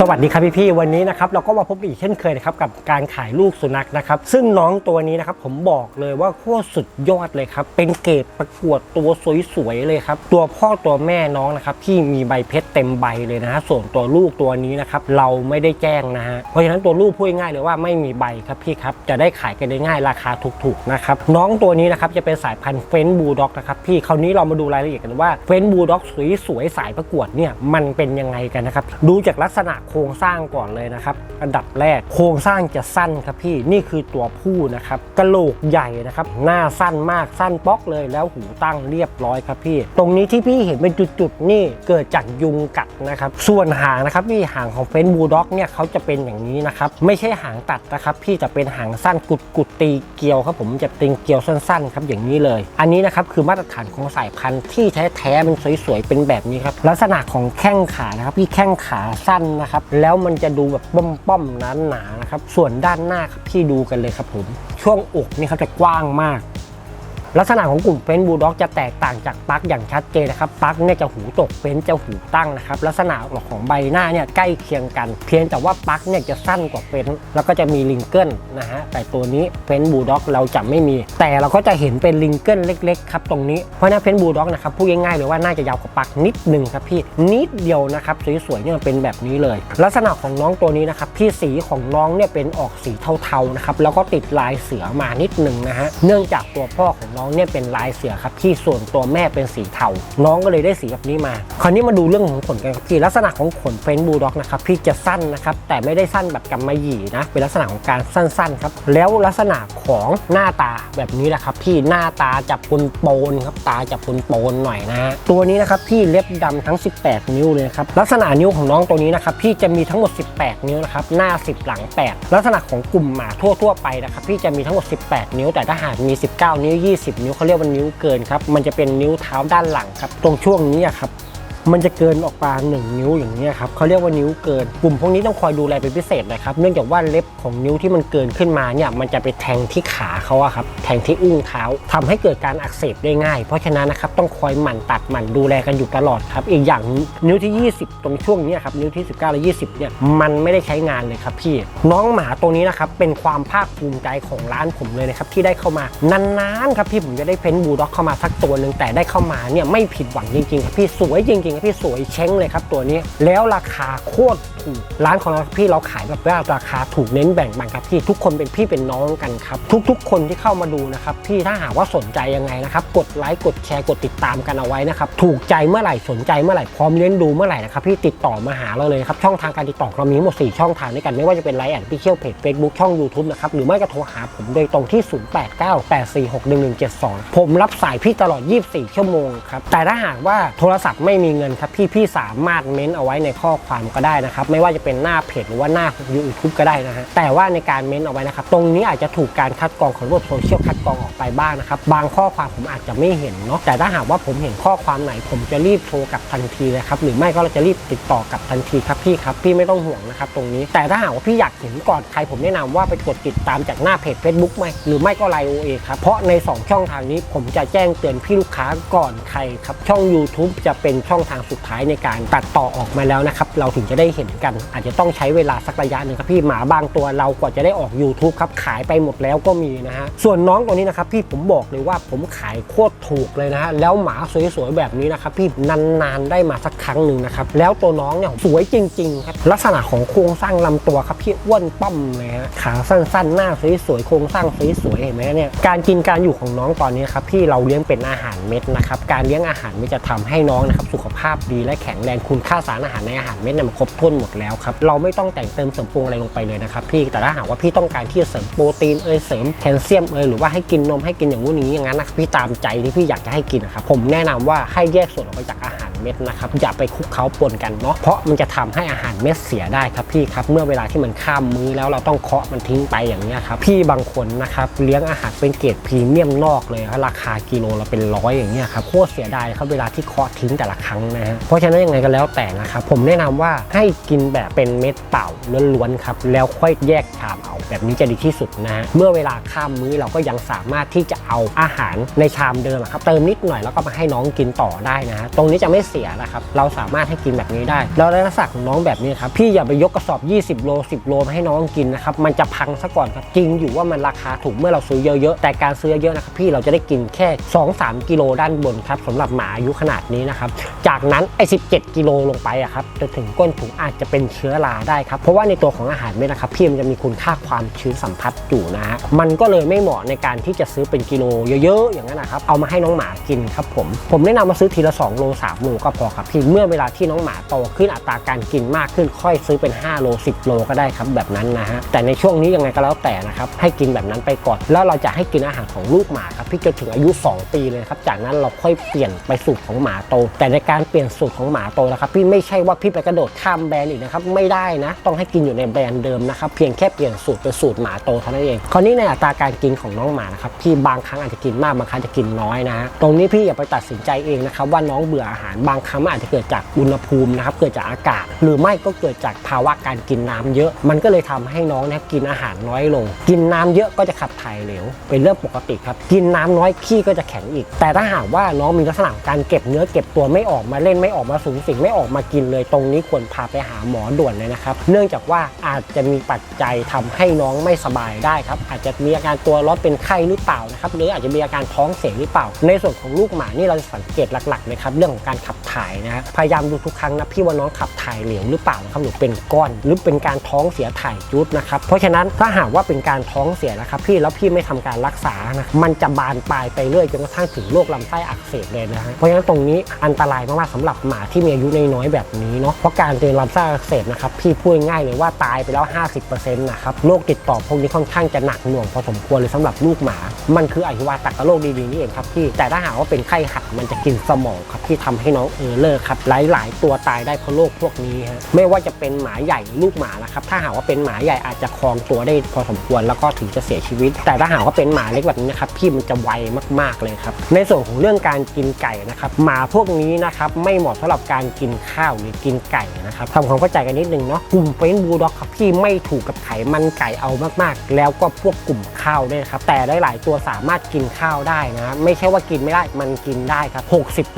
สวัสดีครับพี่พี่ๆวันนี้นะครับเราก็มาพบกันอีกเช่นเคยนะครับกับการขายลูกสุนัขนะครับซึ่งน้องตัวนี้นะครับผมบอกเลยว่าโคตรสุดยอดเลยครับเป็นเกรดประกวดตัวสวยๆเลยครับตัวพ่อตัวแม่น้องนะครับที่มีใบเพชรเต็มใบเลยนะฮะส่วนตัวลูกตัวนี้นะครับเราไม่ได้แจ้งนะฮะเพราะฉะนั้นตัวลูกพูดง่ายเลยว่าไม่มีใบครับพี่ครับจะได้ขายกันได้ง่ายราคาถูกๆนะครับน้องตัวนี้นะครับจะเป็นสายพันธุ์เฟนบูลด็อกนะครับพี่คราวนี้เรามาดูรายละเอียดกันว่าเฟนบูลด็อกสวยๆสายประกวดเนี่ยมันเป็นยังไงกันนะครับดูจากลักษณะโครงสร้างก่อนเลยนะครับ อันดับแรกโครงสร้างจะสั้นครับพี่นี่คือตัวผู้นะครับกระโหลกใหญ่นะครับ หน้าสั้นมากสั้นป๊อกเลยแล้วหูตั้งเรียบร้อยครับพี่ ตรงนี้ที่พี่เห็นเป็นจุดๆนี่เกิดจากยุงกัดนะครับ ส่วนหางนะครับพี่หางของเฟนบูลด็อกเนี่ยเขาจะเป็นอย่างนี้นะครับ ไม่ใช่หางตัดนะครับ พี่จะเป็นหางสั้นกุดกุดตีเกลียวครับผมจะตีเกลียวสั้นๆครับอย่างนี้เลย อันนี้นะครับคือมาตรฐานของสายพันธุ์ที่แท้ๆมันสวยๆเป็นแบบนี้ครับลักษณะของแข้งขานะครับพี่แข้งขาสั้นนะครับแล้วมันจะดูแบบป้อมๆหนาๆนะครับ ส่วนด้านหน้าครับพี่ดูกันเลยครับผม ช่วงอกนี่ครับจะกว้างมาก ลักษณะของกลุ่มเฟนบูลด็อกจะแตกต่างจากปลั๊กอย่างชัดเจนนะครับปลั๊กเนี่ยจะหูตกเฟนจะหูตั้งนะครับลักษณะของใบหน้าเนี่ยใกล้เคียงกัน เพียงแต่ว่าปลั๊กเนี่ยจะสั้นกว่าเฟนแล้วก็จะมีลิงเกิลนะฮะแต่ตัวนี้เฟนบูลด็อกเราจะไม่มี แต่เราก็จะเห็นเป็นลิงเกิลเล็กๆครับตรงนี้เพราะนั้นเฟนบูลด็อกนะครับพูดง่ายๆเลยว่าน่าจะยาวกว่าปลั๊กนิดหนึ่งครับพี่นิดเดียวนะครับสวยๆเนี่ยเป็นแบบนี้เลย ลักษณะของน้องตัวนี้นะครับพี่สีของน้องเนี่ยเป็นออกสีเทาๆนะครับแล้วก็ติดลายเสือมานิดหนึ่งนะฮะเนื่องจากตัวพ่อของน้องเนี่ยเป็นลายเสือครับที่ส่วนตัวแม่เป็นสีเทา น้องก็เลยได้สีแบบนี้มา คราวนี้มาดูเรื่องของขนกันครับพี่ลักษณะของขนเฟนบูลด็อกนะครับพี่จะสั้นนะครับแต่ไม่ได้สั้นแบบกำมะหยี่นะเป็นลักษณะของการสั้นๆครับแล้วลักษณะของหน้าตาแบบนี้แหละครับพี่หน้าตาจับปนโปนครับตาจับปนโปนหน่อยนะฮะตัวนี้นะครับพี่เล็บดำทั้ง 18 นิ้วเลยครับลักษณะนิ้วของน้องตัวนี้นะครับพี่จะมีทั้งหมด 18 นิ้วนะครับหน้า 10 หลัง 8 ลักษณะของกลุ่มหมาทั่วๆไปนะครับพี่จะมีทั้งหมด 18 นิ้ว แต่ถ้าหากมี 19 นิ้ว 20นิ้วเขาเรียกว่านิ้วเกินครับ มันจะเป็นนิ้วเท้าด้านหลังครับ ตรงช่วงนี้ครับ มันจะเกินออกมา1นิ้วอย่างนี้ยครับเขาเรียกว่านิ้วเกิน กลุ่มพวกนี้ต้องคอยดูแลเป็นพิเศษเลยครับ เนื่องจากว่าเล็บของนิ้วที่มันเกินขึ้นมาเนี่ยมันจะไปแทงที่ขาเขาอะครับแทงที่อุ้งเท้าทำให้เกิดการอักเสบได้ง่าย เพราะฉะนั้นนะครับต้องคอยหมั่นตัดหมั่นดูแลกันอยู่ตลอดครับอีกอย่างนิ้วที่ 20 ตรงช่วงนี้ครับนิ้วที่ 19และ20เนี่ยมันไม่ได้ใช้งานเลยครับพี่ น้องหมาตัวนี้นะครับเป็นความภาคภูมิใจของร้านผมเลยนะครับที่ได้เข้ามานานๆครับพี่ผมจะได้เพ้นบูลด็อกเข้ามาสักตัวหนึ่งแต่ได้เข้ามาเนี่ยไม่ผิดหวังจริงๆครับพี่สวยจริงๆครับพี่สวยเช้งเลยครับตัวนี้ แล้วราคาโคตรถูก ร้านของเราพี่เราขายแบบว่าราคาถูกเน้นแบ่งปันครับพี่ทุกคนเป็นพี่เป็นน้องกันครับ ทุก ๆ คนที่เข้ามาดูนะครับพี่ถ้าหากว่าสนใจยังไงนะครับกดไลค์กดแชร์กดติดตามกันเอาไว้นะครับถูกใจเมื่อไหร่สนใจเมื่อไหร่พร้อมเลี้ยงดูเมื่อไหร่นะครับพี่ติดต่อมาหาเราเลยครับช่องทางการติดต่อเรามีทั้งหมด 4 ช่องทางด้วยกันไม่ว่าจะเป็นไลน์แอดพิเชี่ยลเพจเฟซบุ๊กช่อง YouTube นะครับหรือไม่ก็โทรหาผมโดยตรงที่ 0898461172 ผมรับสายพี่ตลอด 24 ชั่วโมงครับแต่ถ้าหากว่าโทรศัพท์ไม่มีเงินครับพี่พี่สามารถเม้นเอาไว้ในข้อความก็ได้นะครับ ไม่ว่าจะเป็นหน้าเพจหรือว่าหน้า YouTube ก็ได้นะฮะแต่ว่าในการเม้นเอาไว้นะครับ ตรงนี้อาจจะถูกการคัดกรองของระบบโซเชียลคัดกรองออกไปบ้างนะครับ บางข้อความผมอาจจะไม่เห็นเนาะแต่ถ้าหากว่าผมเห็นข้อความไหน ผมจะรีบโทรกลับทันทีเลยครับหรือไม่ก็เราจะรีบติดต่อกลับทันทีครับพี่ครับพี่ไม่ต้องห่วงนะครับตรงนี้ แต่ถ้าหากว่าพี่อยากเห็นก่อนใครผมแนะนำว่าไปกดติดตามจากหน้าเพจ Facebook ไหมหรือไม่ก็ไลน์โอเอครับเพราะใน 2 ช่องทางนี้ผมจะแจ้งเตือนพี่ลูกค้าก่อนใครครับช่อง YouTube จะเป็นช่องทางสุดท้ายในการตัดต่อออกมาแล้วนะครับเราถึงจะได้เห็นกัน อาจจะต้องใช้เวลาสักระยะหนึ่งครับพี่หมาบางตัวเรากว่าจะได้ออก YouTube ครับขายไปหมดแล้วก็มีนะฮะส่วนน้องตัวนี้นะครับพี่ผมบอกเลยว่าผมขายโคตรถูกเลยนะฮะแล้วหมาสวยๆแบบนี้นะครับพี่นานๆได้มาสักครั้งหนึ่งนะครับแล้วตัวน้องเนี่ยสวยจริงๆครับลักษณะของโครงสร้างลำตัวครับพี่อ้วนป้อมเลยฮะขาสั้นๆหน้าสวยๆโครงสร้างสวยๆเห็นไหมเนี่ยการกินการอยู่ของน้องตอนนี้ครับพี่เราเลี้ยงเป็นอาหารเม็ดนะครับการเลี้ยงอาหารเม็ดจะทำให้น้องนะครับสุขภภาพดีและแข็งแรงคุณค่าสารอาหารในอาหารเม็ดเนี่ยมันครบถ้วนหมดแล้วครับเราไม่ต้องแต่งเติมเสริมปรุงอะไรลงไปเลยนะครับพี่แต่ถ้าหากว่าพี่ต้องการที่จะเสริมโปรตีนเอยเสริมแคลเซียมเอยหรือว่าให้กินนมให้กินอย่างงู้นอย่างนี้อย่างนั้นนะพี่ตามใจที่พี่อยากจะให้กินนะครับผมแนะนำว่าให้แยกส่วนออกไปจากอาหาร เม็ดนะครับอย่าไปคลุกเคล้าปนกันเนาะเพราะมันจะทำให้อาหารเม็ดเสียได้ครับพี่ครับเมื่อเวลาที่มันข้ามมื้อแล้วเราต้องเคาะมันทิ้งไปอย่างนี้ยครับพี่บางคนนะครับเลี้ยงอาหารเป็นเกรดพรีเมียมนอกเลยครับราคากิโลละเป็นร้อยอย่างเงี้ยครับโคตรเสียดายครับเวลาที่เคาะทิ้งแต่ละครั้งนะฮะเพราะฉะนั้นยังไงก็แล้วแต่นะครับผมแนะนำว่าให้กินแบบเป็นเม็ดเปล่าล้วนๆครับแล้วค่อยแยกชามเอาแบบนี้จะดีที่สุดนะฮะเมื่อเวลาข้ามมื้อเราก็ยังสามารถที่จะเอาอาหารในชามเดิมครับเติมนิดหน่อยแล้วก็มาให้น้องกินต่อได้นะฮะตรงนี้จะไม่เสียนะครับ เราสามารถให้กินแบบนี้ได้ แล้วลักษณะของน้องแบบนี้ครับ พี่อย่าไปยกกระสอบ 20 โล 10 โลมาให้น้องกินนะครับ มันจะพังซะก่อนครับ จริงอยู่ว่ามันราคาถูกเมื่อเราซื้อเยอะๆ แต่การซื้อเยอะนะครับพี่เราจะได้กินแค่ 2-3 กิโลด้านบนครับสำหรับหมาอายุขนาดนี้นะครับ จากนั้นไอ้ 17 กิโลลงไปอะครับจนถึงก้นถุงอาจจะเป็นเชื้อราได้ครับ เพราะว่าในตัวของอาหารเม็ดนะครับพี่มันจะมีคุณค่าความชื้นสัมผัสอยู่นะฮะ มันก็เลยไม่เหมาะในการที่จะซื้อเป็นกิโลเยอะๆ อย่างนั้นนะครับ เอามาให้น้องหมากินครับผม ผมแนะนำมาซื้อทีละ2โล3โลก็พอครับพี่เมื่อเวลาที่น้องหมาโตขึ้นอัตราการกินมากขึ้นค่อยซื้อเป็น 5 โล 10 โลก็ได้ครับแบบนั้นนะฮะแต่ในช่วงนี้ยังไงก็แล้วแต่นะครับให้กินแบบนั้นไปก่อนแล้วเราจะให้กินอาหารของลูกหมาครับพี่จนถึงอายุ 2 ปีเลยครับจากนั้นเราค่อยเปลี่ยนไปสูตรของหมาโต แต่ในการเปลี่ยนสูตรของหมาโตนะครับพี่ไม่ใช่ว่าพี่ไปกระโดดข้ามแบรนด์อีกนะครับไม่ได้นะ ต้องให้กินอยู่ในแบรนด์เดิมนะครับเพียงแค่เปลี่ยนสูตรเป็นสูตรหมาโตเท่านั้นเองคราวนี้ในอัตราการกินของน้องหมานะครับพี่บางครั้งอาจจะกินมากบางครั้งจะกินน้อยนะฮะตรงนี้พี่อย่าไปตัดสินใจเองนะครับว่าน้องเบื่ออาหารบางครั้งอาจจะเกิดจากอุณหภูมินะครับเกิดจากอากาศ หรือไม่ก็เกิดจากภาวะการกินน้ำเยอะ มันก็เลยทำให้น้องนะครับกินอาหารน้อยลง กินน้ำเยอะก็จะขับถ่ายเหลวเป็นเรื่องปกติครับกินน้ำน้อยขี้ก็จะแข็งอีก แต่ถ้าหากว่าน้องมีลักษณะการเก็บเนื้อเก็บตัวไม่ออกมาเล่นไม่ออกมาสูงสิงไม่ออกมากินเลยตรงนี้ควรพาไปหาหมอด่วนเลยนะครับ เนื่องจากว่าอาจจะมีปัจจัยทำให้น้องไม่สบายได้ครับอาจจะมีอาการตัวร้อนเป็นไข้หรือเปล่านะครับหรืออาจจะมีอาการท้องเสียหรือเปล่า ในส่วนของลูกหมานี่เราจะสังเกตหลักๆนะครับเรื่องของการขับถ่ายนะฮะพยายามดูทุกครั้งนะพี่ว่าน้องขับถ่ายเหลวหรือเปล่านะครับหรือเป็นก้อนหรือเป็นการท้องเสียถ่ายจุดนะครับเพราะฉะนั้นถ้าหากว่าเป็นการท้องเสียนะครับพี่แล้วพี่ไม่ทำการรักษานะมันจะบานปลายไปเรื่อยจนกระทั่งถึงโรคลำไส้อักเสบเลยนะฮะเพราะฉะนั้นตรงนี้อันตรายมากๆสำหรับหมาที่มีอายุน้อยๆแบบนี้เนาะเพราะการเป็นลำไส้อักเสบนะครับพี่พูดง่ายเลยว่าตายไปแล้ว 50%นะครับโรคติดต่อพวกนี้ค่อนข้างจะหนักหน่วงพอสมควรเลยสำหรับลูกหมา มันคืออหิวาตกโรคดีๆนี่เองครับพี่แต่ถ้าหากว่าเป็นไข้หัดมันจะกินสมองครับที่ทำให้น้องเออเลอร์ครับหลายๆ ตัวตายได้เพราะโรคพวกนี้ฮะไม่ว่าจะเป็นหมาใหญ่ลูกหมานะครับถ้าหากว่าเป็นหมาใหญ่อาจจะครองตัวได้พอสมควรแล้วก็ถึงจะเสียชีวิต แต่ถ้าหากว่าเป็นหมาเล็กแบบนี้นะครับพี่มันจะไวมากๆเลยครับในส่วนของเรื่องการกินไก่นะครับหมาพวกนี้นะครับไม่เหมาะสำหรับการกินข้าวหรือกินไก่นะครับทำความเข้าใจกันนิดนึงเนาะกลุ่มเฟนบูลด็อกครับพี่ไม่ถูกกับไขมันไก่เอามากๆ แล้วก็พวกกลุ่มข้าวด้วยครับแต่หลายๆตัวสามารถกินข้าวได้นะไม่ใช่ว่ากินไม่ได้มันกินได้ครับ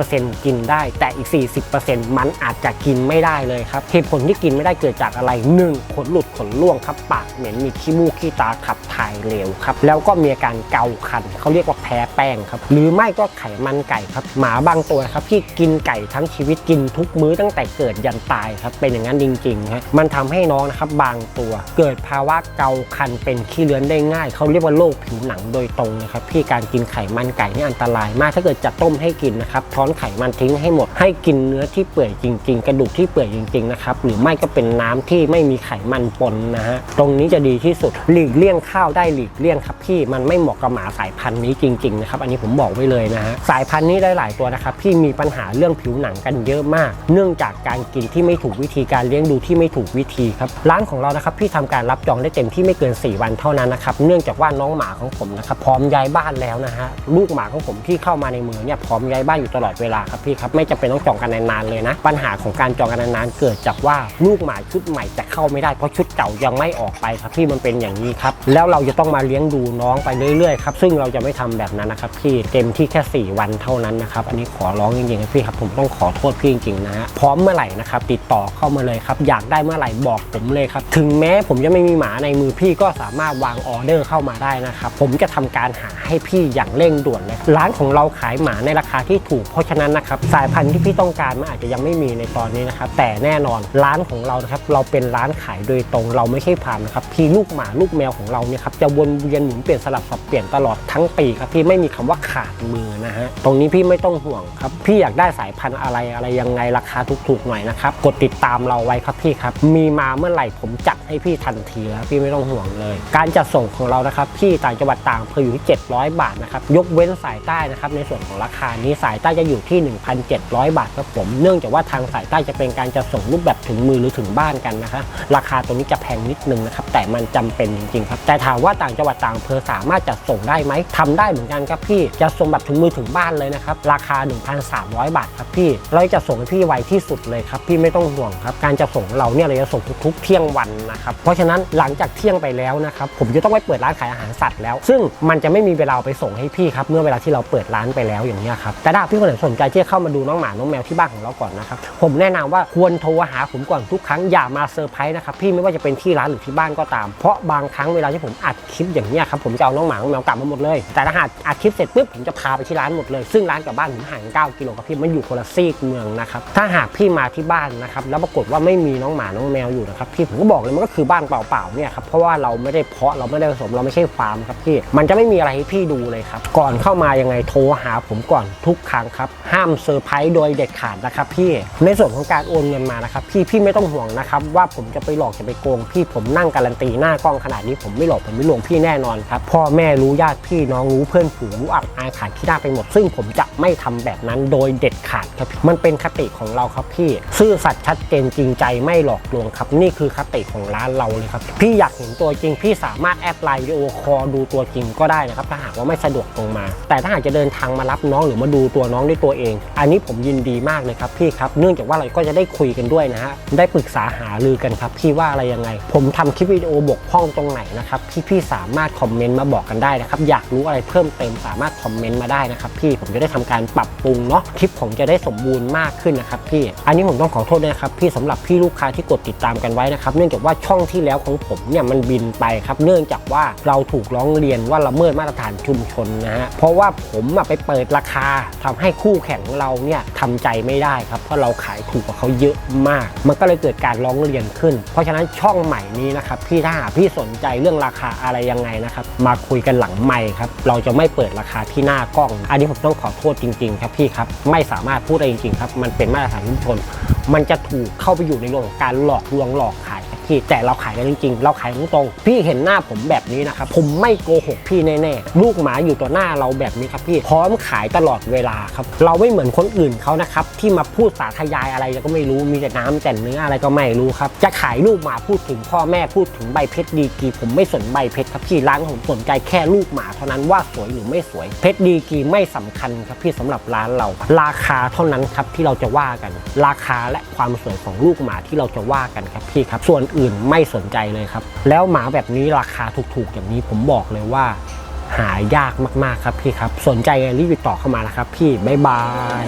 60%กินได้แต่อีก 40%มันอาจจะกินไม่ได้เลยครับเหตุผลที่กินไม่ได้เกิดจากอะไรหนึ่งขนหลุดขนร่วงครับ ปากเหม็นมีขี้มูกขี้ตาขับถ่ายเหลวครับ แล้วก็มีอาการเกาคันเขาเรียกว่าแพ้แป้งครับหรือไม่ก็ไขมันไก่ครับ หมาบางตัวครับที่กินไก่ทั้งชีวิตกินทุกมื้อตั้งแต่เกิดยันตายครับเป็นอย่างนั้นจริงๆฮะมันทำให้น้องนะครับบางตัวเกิดภาวะเกาคันเป็นขี้เลื้อนได้ง่าย เขาเรียกว่าโรคผิวหนังโดยตรงนะครับพี่การกินไขมันไก่นี่อันตรายมากถ้าเกิดจะต้มให้กินนะครับท้อนไขมันทิ้งให้หมดให้กินเนื้อที่เปื่อยจริง ๆ กระดูกที่เปื่อยจริงๆนะครับหรือไม่ก็เป็นน้ำที่ไม่มีไขมันปนนะฮะตรงนี้จะดีที่สุดหลีกเลี่ยงข้าวได้หลีกเลี่ยงครับพี่มันไม่เหมาะกับหมาสายพันธุ์นี้จริงๆนะครับอันนี้ผมบอกไว้เลยนะฮะสายพันธุ์นี้หลายๆตัวนะครับพี่มีปัญหาเรื่องผิวหนังกันเยอะมาก เนื่องจากการกินที่ไม่ถูกวิธีการเลี้ยงดูที่ไม่ถูกวิธีครับร้านของเรานะครับพี่ทำการรับจองได้เต็มที่ไม่เกิน 4 วันเท่านั้นนะครับเนื่องจากว่าน้องหมาของผมนะครับพร้อมย้ายบ้านแล้วนะฮะลูกหมาของผมที่เข้ามาในมือเนี่ยพร้อมย้ายบ้านอยู่ตลอดเวลาครับพี่ครับไม่จำเป็นต้องจองกันนานๆเลยนะ ปัญหาของการจองกันนานๆเกิดจากว่าลูกหมาชุดใหม่จะเข้าไม่ได้เพราะชุดเก่ายังไม่ออกไปครับพี่มันเป็นอย่างนี้ครับแล้วเราจะต้องมาเลี้ยงดูน้องไปเรื่อยๆครับซึ่งเราจะไม่ทำแบบนั้นนะครับพี่เต็มที่แค่ 4 วันเท่านั้นนะครับอันนี้ขอร้องจริงๆนะพี่ครับผมต้องขอโทษพี่จริงๆนะฮะพร้อมเมื่อไหร่นะครับติดต่อเข้ามาเลยครับอยากได้เมื่อไหร่บอกผมเลยครับถึงแม้ผมจะไม่มีหมาในมือพี่ก็สามารถวางออเดอร์เข้ามาได้นะครับผมจะทำการหาให้พี่อย่างเร่งด่วนเลยร้านของเราขายหมาในราคาที่ถูกเพราะฉะนั้นนะครับสายพันธุ์ที่พี่ต้องการมันอาจจะยังไม่มีในตอนนี้นะครับแต่แน่นอนร้านของเรานะครับเราเป็นร้านขายโดยตรงเราไม่ใช่พามนะครับพี่ลูกหมาลูกแมวของเราเนี่ยครับจะวนเวียนหมุนเปลี่ยนสลับสับเปลี่ยนตลอดทั้งปีครับพี่ไม่มีคำว่าขาดมือนะฮะตรงนี้พี่ไม่ต้องห่วงครับพี่อยากได้สายพันธุ์อะไรอะไรยังไงราคาถูกๆหน่อยนะครับกดติดตามเราไว้ครับพี่ครับมีมาเมื่อไหร่ผมจัดให้พี่ทันทีแล้วพี่ไม่ต้องห่วงเลย การจัดส่งของเรานะครับพี่ต่างจังหวัดต่างอำเภออยู่ที่700 บาทนะครับยกเว้นสายใต้นะครับในส่วนของราคานี้สายใต้จะอยู่ที่ 1,700บาทครับผมเนื่องจากว่าทางสายใต้จะเป็นการจะส่งรูปแบบถึงมือหรือถึงบ้านกันนะคะราคาตรงนี้จะแพงนิดนึงนะครับแต่มันจำเป็นจริงๆครับแต่ถามว่าต่างจังหวัดต่างอำเภอสามารถจัดส่งได้ไหมทำได้เหมือนกันครับพี่จะส่งแบบถึงมือถึงบ้านเลยนะครับราคา 1,300 บาทครับพี่เราจะส่งให้พี่ไวที่สุดเลยครับพี่ไม่ต้องห่วงครับการจะส่งเราเนี่ยเราจะส่งทุกๆเที่ยงวันนะครับเพราะฉะนั้นหลังจากเที่ยงไปแล้วนะครับผมจะต้องไปเปิดร้านขายอาหารสัตว์แล้ว ซึ่งมันจะไม่มีเวลาไปส่งให้พี่ครับเมื่อเวลาที่เราเปิดร้านไปแล้วอย่างนี้ครับแต่ถ้าพี่คนไหนสนใจที่จะเข้ามาดูน้องหมาน้องแมวที่บ้านของเราก่อนนะครับผมแนะนำว่าควรโทรหาผมก่อนทุกครั้งอย่ามาเซอร์ไพรส์นะครับพี่ไม่ว่าจะเป็นที่ร้านหรือที่บ้านก็ตาม เพราะบางครั้งเวลาที่ผมอัดคลิปอย่างนี้ครับผมจะเอาน้องหมาน้องแมวกลับมาหมดเลย แต่ถ้าหากอัดคลิปเสร็จปุ๊บผมจะพาไปที่ร้านหมดเลยซึ่งร้านกับบ้านผมห่าง9กิโลครับพี่มันอยู่คนละซีกเมืองนะครับถ้าหากพี่มาที่บ้านนะครับแล้วปรากฏว่าไม่มีน้องหมาน้องแมวอยู่นะครับพี่ผมก็บอกเลยมันก็คือบ้านเปล่าๆเนี่ยครับเพราะว่าเราไม่ได้เพาะเราไม่ได้ผสมเราไม่ใช่ฟาร์มครับพี่มันจะไม่มีอะไรให้พี่ดูเลยครับก่อนเข้ามายังไงโทรหาผมก่อนทุกครั้งครับห้ามเซอร์ไพรส์โดยเด็ดขาดนะครับพี่ในส่วนของการโอนเงินมานะครับพี่พี่ไม่ต้องห่วงนะครับว่าผมจะไปหลอกจะไปโกงพี่ผมนั่งการันตีหน้ากล้องขนาดนี้ผมไม่หลอกผมไม่ลวงพี่แน่นอนครับพ่อแม่รู้ญาติพี่น้องรู้เพื่อนฝูงรู้อับอายขายขี้หน้าไปหมด ซึ่งผมจะไม่ทำแบบนั้นโดยเด็ดขาดครับมันเป็นคติของเราครับพี่ซื่อสัตย์ชัดเจนจริงใจไม่หลอกลวงครับ นี่คือคติของร้านเราเลยครับพี่อยากเห็นตัวจริงพี่สามารถแอดไลน์วิดีโอคอลดูตัวจริงก็ได้นะครับถ้าหากว่าไม่สะดวกตรงมา แต่ถ้าหากจะเดินทางมารับน้องหรือมาดูตัวน้องด้วยตัวเอง อันนี้ผมยินดีมากเลยครับพี่ครับ เนื่องจากว่าเราก็จะได้คุยกันด้วยนะฮะ ได้ปรึกษาหารือกันครับพี่ว่าอะไรยังไง ผมทำคลิปวิดีโอบกพร่องตรงไหนนะครับพี่พี่สามารถคอมเมนต์มาบอกกันได้นะครับ อยากรู้อะไรเพิ่มเติมสามารถคอมเมนต์มาได้นะครับพี่ ผมจะได้ทำการปรับปรุงเนาะ คลิปผมจะได้สมบูรณ์มากขึ้นนะครับพี่ อันนี้ผมต้องขอโทษนะครับพี่สำหรับพี่ลูกค้าที่กดติดตามกันไว้นะครับ เนื่องจากว่าช่องที่แล้วของผมเนี่ยมันบินไปครับ เนื่องจากว่าเราถูกร้องเรียนว่าละเมิดมาตรฐานชุมชนนะฮะ เพราะว่าผมไปเปิดราคาทำให้คู่แข่งของเราเนี่ยทำใจไม่ได้ครับเพราะเราขายถูกกว่าเขาเยอะมาก มันก็เลยเกิดการร้องเรียนขึ้น เพราะฉะนั้นช่องใหม่นี้นะครับพี่ถ้าพี่สนใจเรื่องราคาอะไรยังไงนะครับมาคุยกันหลังใหม่ครับเราจะไม่เปิดราคาที่หน้ากล้อง อันนี้ผมต้องขอโทษจริง ๆ ครับพี่ครับไม่สามารถพูดได้จริงๆครับมันเป็นมาตรฐานชุมชน มันจะถูกเข้าไปอยู่ในเรื่องของการหลอกลวงหลอกข พี่แต่เราขายกันจริงๆ เราขายตรงๆพี่เห็นหน้าผมแบบนี้นะครับผมไม่โกหกพี่แน่ๆลูกหมาอยู่ต่อหน้าเราแบบนี้ครับพี่พร้อมขายตลอดเวลาครับเราไม่เหมือนคนอื่นเขานะครับที่มาพูดสาธยายอะไรก็ไม่รู้มีแต่น้ำแต่เนื้ออะไรก็ไม่รู้ครับจะขายลูกหมาพูดถึงพ่อแม่พูดถึงใบเพชรดีกีผมไม่สนใบเพชรครับพี่ร้านผมสนใจแค่ลูกหมาเท่านั้นว่าสวยหรือไม่สวย เพชรดีกีไม่สำคัญครับพี่สำหรับร้านเรา ราคาเท่านั้นครับที่เราจะว่ากัน ราคาและความสวยของลูกหมาที่เราจะว่ากันครับพี่ครับส่วนอื่นไม่สนใจเลยครับ แล้วหมาแบบนี้ราคาถูกๆ อย่างนี้ผมบอกเลยว่า หายากมากๆครับพี่ครับ สนใจรีบติดต่อเข้ามานะครับ พี่บ๊ายบาย